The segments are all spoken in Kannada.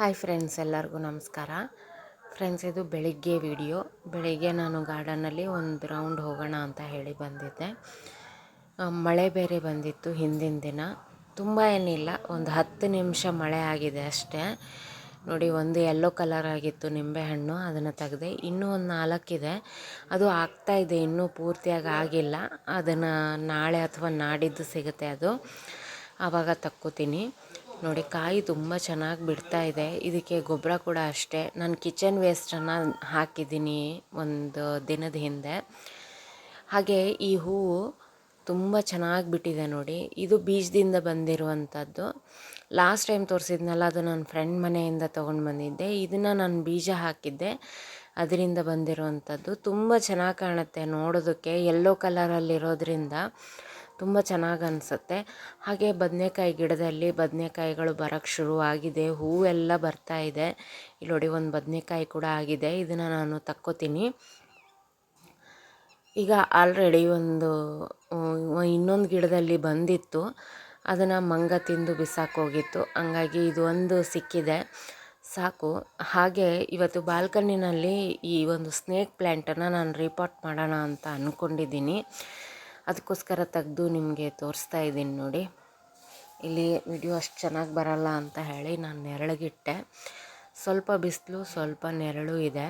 ಹಾಯ್ ಫ್ರೆಂಡ್ಸ್, ಎಲ್ಲರಿಗೂ ನಮಸ್ಕಾರ. ಫ್ರೆಂಡ್ಸ್, ಇದು ಬೆಳಿಗ್ಗೆ ವಿಡಿಯೋ. ಬೆಳಿಗ್ಗೆ ನಾನು ಗಾರ್ಡನಲ್ಲಿ ಒಂದು ರೌಂಡ್ ಹೋಗೋಣ ಅಂತ ಹೇಳಿ ಬಂದಿದ್ದೆ. ಮಳೆ ಬೇರೆ ಬಂದಿತ್ತು ಹಿಂದಿನ ದಿನ. ತುಂಬ ಏನಿಲ್ಲ, ಒಂದು ಹತ್ತು ನಿಮಿಷ ಮಳೆ ಆಗಿದೆ ಅಷ್ಟೇ. ನೋಡಿ, ಒಂದು ಯೆಲ್ಲೋ ಕಲರ್ ಆಗಿತ್ತು ನಿಂಬೆಹಣ್ಣು, ಅದನ್ನು ತೆಗೆದೆ. ಇನ್ನೂ ಒಂದು ನಾಲ್ಕಿದೆ. ಅದು ಆಗ್ತಾ ಇದೆ, ಇನ್ನೂ ಪೂರ್ತಿಯಾಗಿ ಆಗಿಲ್ಲ. ಅದನ್ನು ನಾಳೆ ಅಥವಾ ನಾಡಿದ್ದು ಸಿಗುತ್ತೆ ಅದು. ಆವಾಗ ತಕ್ಕೋತೀನಿ. ನೋಡಿ, ಕಾಯಿ ತುಂಬ ಚೆನ್ನಾಗಿ ಬಿಡ್ತಾ ಇದೆ. ಇದಕ್ಕೆ ಗೊಬ್ಬರ ಕೂಡ ಅಷ್ಟೇ. ನಾನು ಕಿಚನ್ ವೇಸ್ಟನ್ನು ಹಾಕಿದ್ದೀನಿ ಒಂದು ದಿನದ ಹಿಂದೆ. ಹಾಗೆ ಈ ಹೂವು ತುಂಬ ಚೆನ್ನಾಗಿ ಬಿಟ್ಟಿದೆ ನೋಡಿ. ಇದು ಬೀಜದಿಂದ ಬಂದಿರುವಂಥದ್ದು ಲಾಸ್ಟ್ ಟೈಮ್ ತೋರಿಸಿದ್ನಲ್ಲ, ಅದು ನನ್ನ ಫ್ರೆಂಡ್ ಮನೆಯಿಂದ ತೊಗೊಂಡು ಬಂದಿದ್ದೆ. ಇದನ್ನು ನಾನು ಬೀಜ ಹಾಕಿದ್ದೆ. ಅದರಿಂದ ಬಂದಿರುವಂಥದ್ದು ತುಂಬ ಚೆನ್ನಾಗಿ ಕಾಣುತ್ತೆ ನೋಡೋದಕ್ಕೆ. ಯೆಲ್ಲೋ ಕಲರಲ್ಲಿರೋದ್ರಿಂದ ತುಂಬ ಚೆನ್ನಾಗಿ ಅನಿಸುತ್ತೆ. ಹಾಗೆ ಬದನೆಕಾಯಿ ಗಿಡದಲ್ಲಿ ಬದನೆಕಾಯಿಗಳು ಬರೋಕ್ಕೆ ಶುರುವಾಗಿದೆ. ಹೂವೆಲ್ಲ ಬರ್ತಾ ಇದೆ. ಇಲ್ಲಿ ನೋಡಿ ಒಂದು ಬದನೆಕಾಯಿ ಕೂಡ ಆಗಿದೆ. ಇದನ್ನು ನಾನು ತಕ್ಕೋತೀನಿ. ಈಗ ಆಲ್ರೆಡಿ ಒಂದು ಇನ್ನೊಂದು ಗಿಡದಲ್ಲಿ ಬಂದಿತ್ತು. ಅದನ್ನು ಮಂಗ ತಿಂದು ಬಿಸಾಕೋಗಿತ್ತು ಹಂಗಾಗಿ ಇದು ಒಂದು ಸಿಕ್ಕಿದೆ. ಸಾಕು. ಹಾಗೆ ಇವತ್ತು ಬಾಲ್ಕನಿನಲ್ಲಿ ಈ ಒಂದು ಸ್ನೇಕ್ ಪ್ಲ್ಯಾಂಟನ್ನು ನಾನು ರಿಪೋರ್ಟ್ ಮಾಡೋಣ ಅಂತ ಅಂದ್ಕೊಂಡಿದ್ದೀನಿ ಅದಕ್ಕೋಸ್ಕರ ತೆಗೆದು ನಿಮಗೆ ತೋರಿಸ್ತಾ ಇದ್ದೀನಿ ನೋಡಿ. ಇಲ್ಲಿ ವಿಡಿಯೋ ಅಷ್ಟು ಚೆನ್ನಾಗಿ ಬರಲ್ಲ ಅಂತ ಹೇಳಿ ನಾನು ನೆರಳಿಗಿಟ್ಟೆ. ಸ್ವಲ್ಪ ಬಿಸಿಲು, ಸ್ವಲ್ಪ ನೆರಳು ಇದೆ.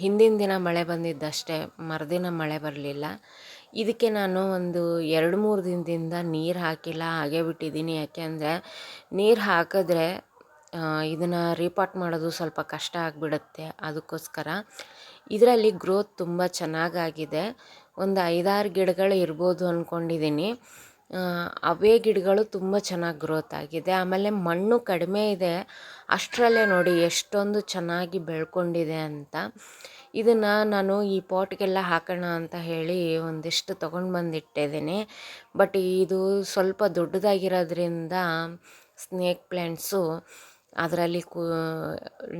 ಹಿಂದಿನ ದಿನ ಮಳೆ ಬಂದಿದ್ದಷ್ಟೇ, ಮರುದಿನ ಮಳೆ ಬರಲಿಲ್ಲ. ಇದಕ್ಕೆ ನಾನು ಒಂದು ಎರಡು ಮೂರು ದಿನದಿಂದ ನೀರು ಹಾಕಿಲ್ಲ, ಹಾಗೆ ಬಿಟ್ಟಿದ್ದೀನಿ. ಯಾಕೆಂದರೆ ನೀರು ಹಾಕಿದ್ರೆ ಇದನ್ನು ರೀಪಾಟ್ ಮಾಡೋದು ಸ್ವಲ್ಪ ಕಷ್ಟ ಆಗಿಬಿಡುತ್ತೆ. ಅದಕ್ಕೋಸ್ಕರ ಇದರಲ್ಲಿ ಗ್ರೋತ್ ತುಂಬ ಚೆನ್ನಾಗಾಗಿದೆ. ಒಂದು ಐದಾರು ಗಿಡಗಳು ಇರ್ಬೋದು ಅಂದ್ಕೊಂಡಿದ್ದೀನಿ ಅವೇ ಗಿಡಗಳು ತುಂಬ ಚೆನ್ನಾಗಿ ಗ್ರೋತ್ ಆಗಿದೆ. ಆಮೇಲೆ ಮಣ್ಣು ಕಡಿಮೆ ಇದೆ. ಅಷ್ಟರಲ್ಲೇ ನೋಡಿ ಎಷ್ಟೊಂದು ಚೆನ್ನಾಗಿ ಬೆಳ್ಕೊಂಡಿದೆ ಅಂತ. ಇದನ್ನು ನಾನು ಈ ಪಾಟ್ಗೆಲ್ಲ ಹಾಕೋಣ ಅಂತ ಹೇಳಿ ಒಂದಿಷ್ಟು ತೊಗೊಂಡು ಬಂದಿಟ್ಟಿದ್ದೀನಿ ಬಟ್ ಇದು ಸ್ವಲ್ಪ ದೊಡ್ಡದಾಗಿರೋದ್ರಿಂದ ಸ್ನೇಕ್ ಪ್ಲ್ಯಾಂಟ್ಸು ಅದರಲ್ಲಿ ಕೂ,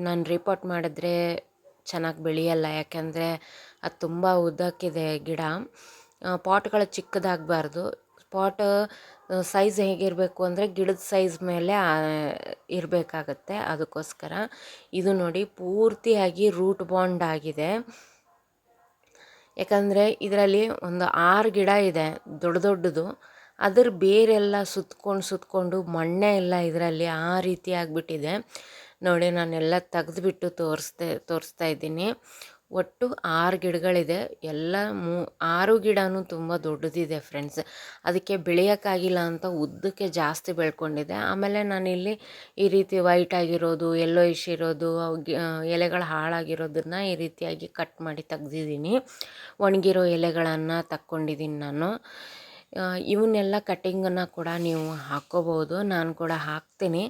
ನಾನು ರಿಪೋರ್ಟ್ ಮಾಡಿದ್ರೆ ಚೆನ್ನಾಗಿ ಬೆಳೆಯಲ್ಲ, ಯಾಕೆಂದರೆ ಅದು ತುಂಬ ಉದ್ದಕ್ಕಿದೆ ಗಿಡ. ಪಾಟ್ಗಳು ಚಿಕ್ಕದಾಗಬಾರ್ದು. ಪಾಟ್ ಸೈಜ್ ಹೇಗಿರಬೇಕು ಅಂದರೆ ಗಿಡದ ಸೈಜ್ ಮೇಲೆ ಇರಬೇಕಾಗತ್ತೆ ಅದಕ್ಕೋಸ್ಕರ. ಇದು ನೋಡಿ ಪೂರ್ತಿಯಾಗಿ ರೂಟ್ ಬಾಂಡ್ ಆಗಿದೆ. ಯಾಕಂದರೆ ಇದರಲ್ಲಿ ಒಂದು ಆರು ಗಿಡ ಇದೆ, ದೊಡ್ಡ ದೊಡ್ಡದು. ಅದ್ರ ಬೇರೆಲ್ಲ ಸುತ್ಕೊಂಡು ಸುತ್ಕೊಂಡು ಮಣ್ಣೇ ಇಲ್ಲ ಇದರಲ್ಲಿ ಆ ರೀತಿ ಆಗಿಬಿಟ್ಟಿದೆ. ನೋಡಿ, ನಾನೆಲ್ಲ ತೆಗೆದುಬಿಟ್ಟು ತೋರಿಸ್ತೆ ತೋರಿಸ್ತಾ ಇದ್ದೀನಿ. ಒಟ್ಟು ಆರು ಗಿಡಗಳಿದೆ. ಎಲ್ಲ ಮೂ, ಆರು ಗಿಡವೂ ತುಂಬ ದೊಡ್ಡದಿದೆ ಫ್ರೆಂಡ್ಸ್. ಅದಕ್ಕೆ ಬೆಳೆಯೋಕ್ಕಾಗಿಲ್ಲ ಅಂತ ಉದ್ದಕ್ಕೆ ಜಾಸ್ತಿ ಬೆಳ್ಕೊಂಡಿದೆ. ಆಮೇಲೆ ನಾನಿಲ್ಲಿ ಈ ರೀತಿ ವೈಟ್ ಆಗಿರೋದು ಎಲ್ಲೋ ಇಶ್ ಇರೋದು, ಅವು ಗಿ- ಎಲೆಗಳು ಹಾಳಾಗಿರೋದನ್ನ ಈ ರೀತಿಯಾಗಿ ಕಟ್ ಮಾಡಿ ತೆಗ್ದಿದ್ದೀನಿ. ಒಣಗಿರೋ ಎಲೆಗಳನ್ನು ತಕ್ಕೊಂಡಿದ್ದೀನಿ ನಾನು. ಇವನ್ನೆಲ್ಲ ಕಟ್ಟಿಂಗನ್ನು ಕೂಡ ನೀವು ಹಾಕ್ಕೋಬೋದು ನಾನು ಕೂಡ ಹಾಕ್ತೀನಿ.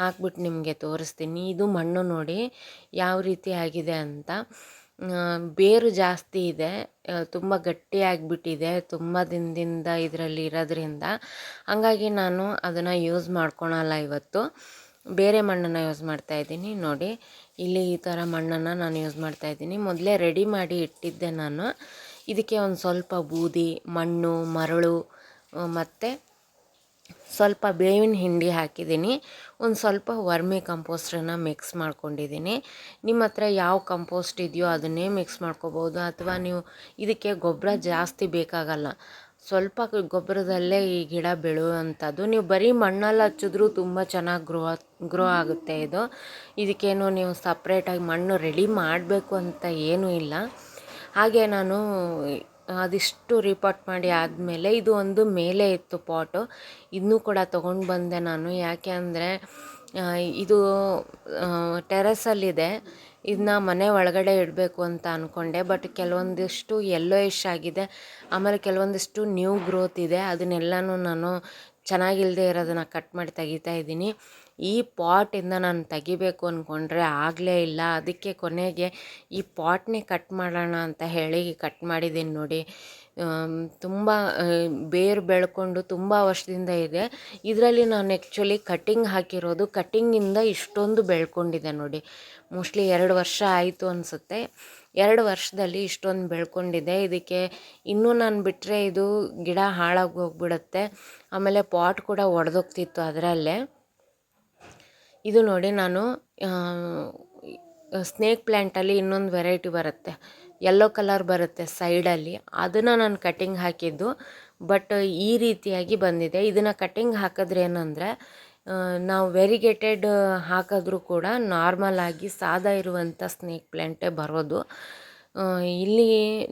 ಹಾಕ್ಬಿಟ್ಟು ನಿಮಗೆ ತೋರಿಸ್ತೀನಿ. ಇದು ಮಣ್ಣು ನೋಡಿ ಯಾವ ರೀತಿ ಆಗಿದೆ ಅಂತ. ಬೇರು ಜಾಸ್ತಿ ಇದೆ. ತುಂಬ ಗಟ್ಟಿಯಾಗಿಬಿಟ್ಟಿದೆ ತುಂಬ ದಿನದಿಂದ ಇದರಲ್ಲಿ ಇರೋದ್ರಿಂದ. ಹಾಗಾಗಿ ನಾನು ಅದನ್ನು ಯೂಸ್ ಮಾಡ್ಕೊಳಲ್ಲ ಇವತ್ತು. ಬೇರೆ ಮಣ್ಣನ್ನು ಯೂಸ್ ಮಾಡ್ತಾ ಇದ್ದೀನಿ. ನೋಡಿ, ಇಲ್ಲಿ ಈ ಥರ ಮಣ್ಣನ್ನು ನಾನು ಯೂಸ್ ಮಾಡ್ತಾ ಇದ್ದೀನಿ. ಮೊದಲೇ ರೆಡಿ ಮಾಡಿ ಇಟ್ಟಿದ್ದೆ ನಾನು. ಇದಕ್ಕೆ ಒಂದು ಸ್ವಲ್ಪ ಬೂದಿ, ಮಣ್ಣು, ಮರಳು ಮತ್ತು ಸ್ವಲ್ಪ ಬೇವಿನ ಹಿಂಡಿ ಹಾಕಿದ್ದೀನಿ. ಒಂದು ಸ್ವಲ್ಪ ವರ್ಮಿ ಕಂಪೋಸ್ಟನ್ನು ಮಿಕ್ಸ್ ಮಾಡ್ಕೊಂಡಿದ್ದೀನಿ. ನಿಮ್ಮ ಹತ್ರ ಯಾವ ಕಂಪೋಸ್ಟ್ ಇದೆಯೋ ಅದನ್ನೇ ಮಿಕ್ಸ್ ಮಾಡ್ಕೋಬೋದು. ಅಥವಾ ನೀವು ಇದಕ್ಕೆ ಗೊಬ್ಬರ ಜಾಸ್ತಿ ಬೇಕಾಗಲ್ಲ. ಸ್ವಲ್ಪ ಗೊಬ್ಬರದಲ್ಲೇ ಈ ಗಿಡ ಬೆಳೆಯುವಂಥದ್ದು. ನೀವು ಬರೀ ಮಣ್ಣಲ್ಲಿ ಹಚ್ಚಿದ್ರೂ ತುಂಬ ಚೆನ್ನಾಗಿ ಗ್ರೋ ಗ್ರೋ ಆಗುತ್ತೆ ಇದು. ಇದಕ್ಕೇನು ನೀವು ಸಪ್ರೇಟಾಗಿ ಮಣ್ಣು ರೆಡಿ ಮಾಡಬೇಕು ಅಂತ ಏನೂ ಇಲ್ಲ. ಹಾಗೆ ನಾನು ಅದಿಷ್ಟು ರಿಪೋರ್ಟ್ ಮಾಡಿ ಆದಮೇಲೆ ಇದು ಒಂದು ಮೇಲೆ ಇತ್ತು ಪಾಟು ಇದನ್ನೂ ಕೂಡ ತೊಗೊಂಡು ಬಂದೆ ನಾನು. ಯಾಕೆ ಅಂದರೆ ಇದು ಟೆರೆಸಲ್ಲಿದೆ ಇದನ್ನ ಮನೆ ಒಳಗಡೆ ಇಡಬೇಕು ಅಂತ ಅಂದ್ಕೊಂಡೆ ಬಟ್ ಕೆಲವೊಂದಿಷ್ಟು ಯೆಲ್ಲೋಯಿಶ್ ಆಗಿದೆ. ಆಮೇಲೆ ಕೆಲವೊಂದಿಷ್ಟು ನ್ಯೂ ಗ್ರೋತ್ ಇದೆ. ಅದನ್ನೆಲ್ಲನೂ ನಾನು ಚೆನ್ನಾಗಿಲ್ಲದೆ ಇರೋದನ್ನು ಕಟ್ ಮಾಡಿ ತೆಗಿತಾ ಇದ್ದೀನಿ. ಈ ಪಾಟಿಂದ ನಾನು ತೆಗಿಬೇಕು ಅಂದ್ಕೊಂಡ್ರೆ ಆಗಲೇ ಇಲ್ಲ. ಅದಕ್ಕೆ ಕೊನೆಗೆ ಈ ಪಾಟ್ನೇ ಕಟ್ ಮಾಡೋಣ ಅಂತ ಹೇಳಿ ಕಟ್ ಮಾಡಿದ್ದೀನಿ ನೋಡಿ. ತುಂಬ ಬೇರು ಬೆಳ್ಕೊಂಡು ತುಂಬ ವರ್ಷದಿಂದ ಇದೆ. ಇದರಲ್ಲಿ ನಾನು ಆ್ಯಕ್ಚುಲಿ ಕಟ್ಟಿಂಗ್ ಹಾಕಿರೋದು ಕಟ್ಟಿಂಗಿಂದ ಇಷ್ಟೊಂದು ಬೆಳ್ಕೊಂಡಿದೆ ನೋಡಿ. ಮೋಸ್ಟ್ಲಿ ಎರಡು ವರ್ಷ ಆಯಿತು ಅನಿಸುತ್ತೆ. ಎರಡು ವರ್ಷದಲ್ಲಿ ಇಷ್ಟೊಂದು ಬೆಳ್ಕೊಂಡಿದೆ. ಇದಕ್ಕೆ ಇನ್ನೂ ನಾನು ಬಿಟ್ಟರೆ ಇದು ಗಿಡ ಹಾಳಾಗಿ ಹೋಗ್ಬಿಡುತ್ತೆ. ಆಮೇಲೆ ಪಾಟ್ ಕೂಡ ಒಡೆದೋಗ್ತಿತ್ತು ಅದರಲ್ಲೇ. ಇದು ನೋಡಿ ನಾನು ಸ್ನೇಕ್ ಪ್ಲ್ಯಾಂಟಲ್ಲಿ ಇನ್ನೊಂದು ವೆರೈಟಿ ಬರುತ್ತೆ. ಯೆಲ್ಲೋ ಕಲರ್ ಬರುತ್ತೆ ಸೈಡಲ್ಲಿ ಅದನ್ನು ನಾನು ಕಟ್ಟಿಂಗ್ ಹಾಕಿದ್ದು. ಬಟ್ ಈ ರೀತಿಯಾಗಿ ಬಂದಿದೆ. ಇದನ್ನು ಕಟ್ಟಿಂಗ್ ಹಾಕಿದ್ರೆ ಏನಂದರೆ ನಾವು ವೆರಿಗೇಟೆಡ್ ಹಾಕಿದ್ರೂ ಕೂಡ ನಾರ್ಮಲ್ ಆಗಿ ಸಾದಾ ಇರುವಂಥ ಸ್ನೇಕ್ ಪ್ಲ್ಯಾಂಟೇ ಬರೋದು. ಇಲ್ಲಿ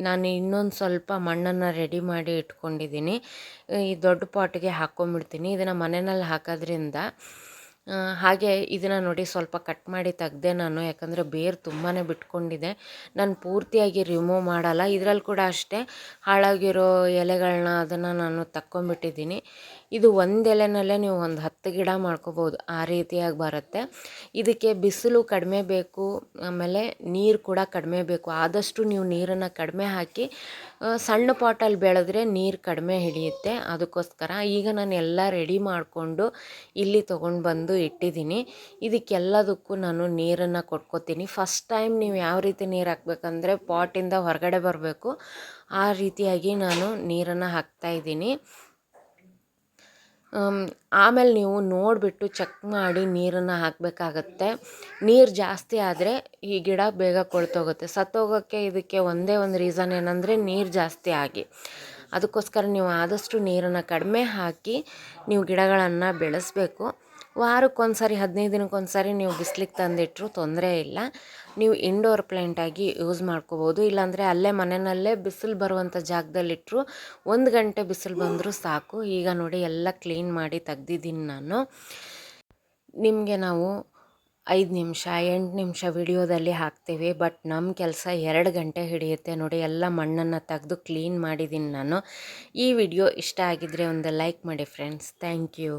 ನಾನು ಇನ್ನೊಂದು ಸ್ವಲ್ಪ ಮಣ್ಣನ್ನು ರೆಡಿ ಮಾಡಿ ಇಟ್ಕೊಂಡಿದ್ದೀನಿ. ಈ ದೊಡ್ಡ ಪಾಟ್ಗೆ ಹಾಕ್ಕೊಂಬಿಡ್ತೀನಿ ಇದನ್ನು ಮನೆಯಲ್ಲಿ ಹಾಕೋದ್ರಿಂದ ಹಾಗೆ ಇದನ್ನು ನೋಡಿ ಸ್ವಲ್ಪ ಕಟ್ ಮಾಡಿ ತೆಗ್ದೆ ನಾನು, ಯಾಕಂದರೆ ಬೇರು ತುಂಬಾ ಬಿಟ್ಕೊಂಡಿದೆ. ನಾನು ಪೂರ್ತಿಯಾಗಿ ರಿಮೂವ್ ಮಾಡಲ್ಲ. ಇದರಲ್ಲಿ ಕೂಡ ಅಷ್ಟೇ, ಹಾಳಾಗಿರೋ ಎಲೆಗಳನ್ನ ಅದನ್ನು ನಾನು ತಕ್ಕೊಂಬಿಟ್ಟಿದ್ದೀನಿ ಇದು ಒಂದು ಎಲೆನಲ್ಲೇ ನೀವು ಒಂದು ಹತ್ತು ಗಿಡ ಮಾಡ್ಕೋಬೋದು, ಆ ರೀತಿಯಾಗಿ ಬರುತ್ತೆ. ಇದಕ್ಕೆ ಬಿಸಿಲು ಕಡಿಮೆ ಬೇಕು, ಆಮೇಲೆ ನೀರು ಕೂಡ ಕಡಿಮೆ ಬೇಕು. ಆದಷ್ಟು ನೀವು ನೀರನ್ನು ಕಡಿಮೆ ಹಾಕಿ ಸಣ್ಣ ಪಾಟಲ್ಲಿ ಬೆಳೆದ್ರೆ ನೀರು ಕಡಿಮೆ ಹಿಡಿಯುತ್ತೆ. ಅದಕ್ಕೋಸ್ಕರ ಈಗ ನಾನು ಎಲ್ಲ ರೆಡಿ ಮಾಡಿಕೊಂಡು ಇಲ್ಲಿ ತೊಗೊಂಡು ಬಂದು ಇಟ್ಟಿದ್ದೀನಿ. ಇದಕ್ಕೆಲ್ಲದಕ್ಕೂ ನಾನು ನೀರನ್ನು ಕೊಟ್ಕೋತೀನಿ. ಫಸ್ಟ್ ಟೈಮ್ ನೀವು ಯಾವ ರೀತಿ ನೀರು ಹಾಕ್ಬೇಕಂದ್ರೆ ಪಾಟಿಂದ ಹೊರಗಡೆ ಬರಬೇಕು. ಆ ರೀತಿಯಾಗಿ ನಾನು ನೀರನ್ನು ಹಾಕ್ತಾಯಿದ್ದೀನಿ ಆಮೇಲೆ ನೀವು ನೋಡಿಬಿಟ್ಟು ಚೆಕ್ ಮಾಡಿ ನೀರನ್ನು ಹಾಕಬೇಕಾಗತ್ತೆ. ನೀರು ಜಾಸ್ತಿ ಆದರೆ ಈ ಗಿಡ ಬೇಗ ಕೊಳ್ತೋಗುತ್ತೆ. ಸತ್ತೋಗೋಕ್ಕೆ ಇದಕ್ಕೆ ಒಂದೇ ಒಂದು ರೀಸನ್ ಏನಂದರೆ ನೀರು ಜಾಸ್ತಿ ಆಗಿ. ಅದಕ್ಕೋಸ್ಕರ ನೀವು ಆದಷ್ಟು ನೀರನ್ನು ಕಡಿಮೆ ಹಾಕಿ ನೀವು ಗಿಡಗಳನ್ನು ಬೆಳೆಸಬೇಕು. ವಾರಕ್ಕೊಂದು ಸಾರಿ ಹದಿನೈದು ದಿನಕ್ಕೊಂದು ಸಾರಿ ನೀವು ಬಿಸ್ಲಿಗೆ ತಂದಿಟ್ಟರು ತೊಂದರೆ ಇಲ್ಲ. ನೀವು ಇಂಡೋರ್ ಪ್ಲ್ಯಾಂಟಾಗಿ ಯೂಸ್ ಮಾಡ್ಕೋಬೋದು. ಇಲ್ಲಾಂದರೆ ಅಲ್ಲೇ ಮನೆಯಲ್ಲೇ ಬಿಸಿಲು ಬರುವಂಥ ಜಾಗದಲ್ಲಿಟ್ಟರು ಒಂದು ಗಂಟೆ ಬಿಸಿಲು ಬಂದರೂ ಸಾಕು. ಈಗ ನೋಡಿ ಎಲ್ಲ ಕ್ಲೀನ್ ಮಾಡಿ ತೆಗ್ದಿದ್ದೀನಿ ನಾನು. ನಿಮಗೆ ನಾವು ಐದು ನಿಮಿಷ, ಎಂಟು ನಿಮಿಷ ವಿಡಿಯೋದಲ್ಲಿ ಹಾಕ್ತೀವಿ, ಬಟ್ ನಮ್ಮ ಕೆಲಸ ಎರಡು ಗಂಟೆ ಹಿಡಿಯುತ್ತೆ. ನೋಡಿ ಎಲ್ಲ ಮಣ್ಣನ್ನು ತೆಗೆದು ಕ್ಲೀನ್ ಮಾಡಿದ್ದೀನಿ ನಾನು. ಈ ವಿಡಿಯೋ ಇಷ್ಟ ಆಗಿದ್ದರೆ ಒಂದು ಲೈಕ್ ಮಾಡಿ ಫ್ರೆಂಡ್ಸ್ ಥ್ಯಾಂಕ್ ಯು